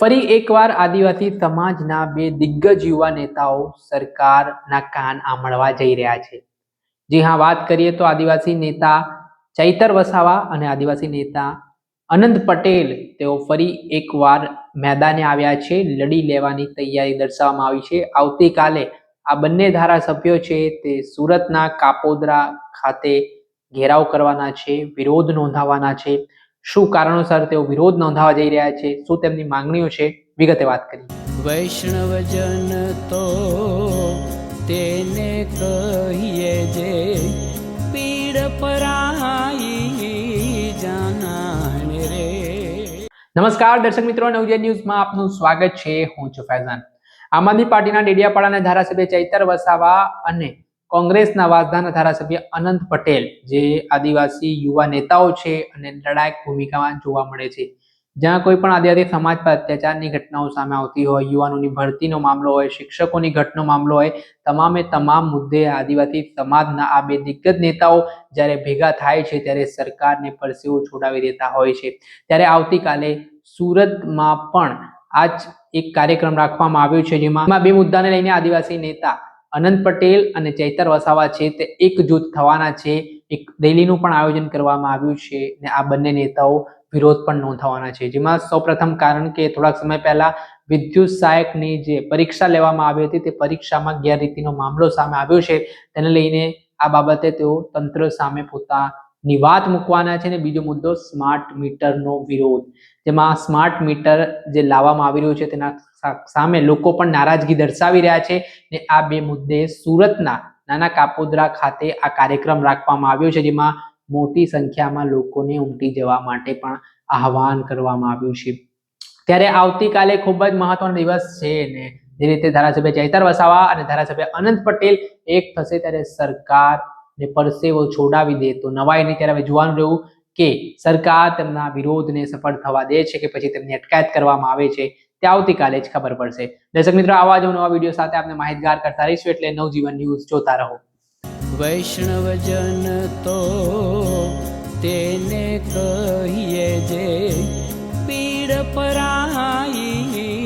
ફરી એકવાર આદિવાસી સમાજના બે દિગ્ગજ યુવા નેતાઓ સરકારના કાન આમળવા જઈ રહ્યા છે. જી હા, વાત કરીએ તો આદિવાસી નેતા ચૈતર વસાવા અને આદિવાસી નેતા અનંત પટેલ તેઓ ફરી એકવાર મેદાને આવ્યા છે. લડી લેવાની તૈયારી દર્શાવવામાં આવી છે. આવતીકાલે આ બંને ધારાસભ્યો છે તે સુરતના કાપોદરા ખાતે ઘેરાવ કરવાના છે, વિરોધ નોંધાવવાના છે. શું કારણોસર તેઓ વિરોધ નોંધાવવા જઈ રહ્યા છે શું તેમની માંગણીઓ છે વિગતે વાત કરી વૈષ્ણવજન તો તેને કહીએ જે પીડ પરાઈ જાનાને રે. નમસ્કાર દર્શક મિત્રો નવજે ન્યૂઝમાં આપનું સ્વાગત છે. હું છું ફૈઝાન. આમ આદમી પાર્ટીના ડેડિયાપાડાના ધારાસભ્ય ચૈતર વસાવા અને કોંગ્રેસના વાસદાના ધારાસભ્ય અનંત પટેલ, જે આદિવાસી યુવા નેતાઓ છે અને લડાયક ભૂમિકામાં જોવા મળે છે. જ્યાં કોઈ પણ આદિવાસી સમાજ પર અત્યાચારની ઘટનાઓ સામે આવતી હોય, યુવાનોની ભરતીનો મામલો હોય, શિક્ષકોની ઘટનો મામલો હોય, તમામે તમામ મુદ્દે આદિવાસી સમાજના આ બે દિગ્ગજ નેતાઓ જ્યારે ભેગા થાય છે ત્યારે સરકારને પરસેવો છોડાવી દેતા હોય છે. ત્યારે આવતીકાલે સુરતમાં પણ આજ એક કાર્યક્રમ રાખવામાં આવ્યો છે જેમાં બે મુદ્દાને લઈને આદિવાસી નેતા અનંત પટેલ અને ચૈતર વસાવા છે તે એક જૂથ થવાના છે. એક રેલીનું પણ આયોજન કરવામાં આવ્યું છે ને આ બંને નેતાઓ વિરોધ પણ નોંધાવાના છે. જેમાં સૌપ્રથમ કારણ કે થોડાક સમય પહેલા વિદ્યુત સહાયકની જે પરીક્ષા લેવામાં આવી હતી તે પરીક્ષામાં ગેરરીતિનો મામલો સામે આવ્યો છે. તેને લઈને આ બાબતે તેઓ તંત્ર સામે પોતાની વાત મૂકવાના છે ને બીજો મુદ્દો સ્માર્ટ મીટરનો વિરોધ. જેમાં સ્માર્ટ મીટર જે લાવવામાં આવી રહ્યું છે તેના સામે લોકો પણ નારાજગી દર્શાવી રહ્યા છે ને આ બે મુદ્દે સુરતના નાના કાપોદરા ખાતે આ કાર્યક્રમ રાખવામાં આવ્યો છે જેમાં મોટી સંખ્યામાં લોકોને ઉમટી જવા માટે પણ આહવાન કરવામાં આવ્યું છે. ત્યારે આવતીકાલે ખૂબ જ મહત્વનો દિવસ છે ને, જે રીતે ધારાસભ્ય ચૈતર વસાવા અને ધારાસભ્ય અનંત પટેલ એક થશે ત્યારે સરકાર અને પરસેવો છોડાવી દે તો નવાઈને ત્યારે હવે જોવાનું રહ્યું કે સરકાર તેમના વિરોધને સફળ થવા દે છે કે પછી તેમની અટકાયત કરવામાં આવે છે તે આવતીકાલે જ ખબર પડશે. દર્શક મિત્રો, આવા જ નવા વીડિયો સાથે આપણે માહિતગાર કરતા રહીશું એટલે નવજીવન ન્યૂઝ જોતા રહો. વૈષ્ણવજન તો તેને કહીએ જે પીડ પરાઈ